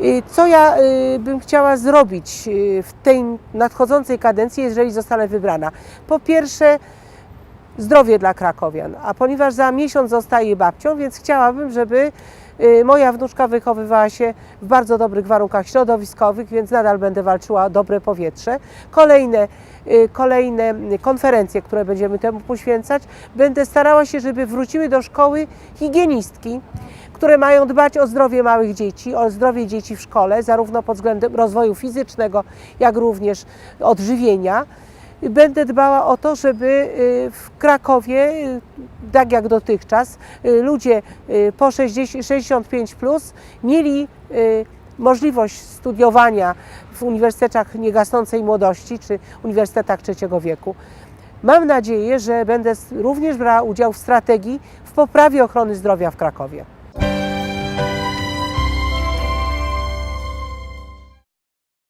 Y, Co ja y, bym chciała zrobić y, w tej nadchodzącej kadencji, jeżeli zostanę wybrana? Po pierwsze, zdrowie dla krakowian, a ponieważ za miesiąc zostaję babcią, więc chciałabym, żeby moja wnuczka wychowywała się w bardzo dobrych warunkach środowiskowych, więc nadal będę walczyła o dobre powietrze. Kolejne, kolejne konferencje, które będziemy temu poświęcać, będę starała się, żeby wróciły do szkoły higienistki, które mają dbać o zdrowie małych dzieci, o zdrowie dzieci w szkole, zarówno pod względem rozwoju fizycznego, jak również odżywienia. Będę dbała o to, żeby y, w Krakowie, y, tak jak dotychczas, y, ludzie po 60, 65 plus mieli możliwość studiowania w uniwersytetach niegasnącej młodości czy uniwersytetach trzeciego wieku. Mam nadzieję, że będę również brała udział w strategii w poprawie ochrony zdrowia w Krakowie.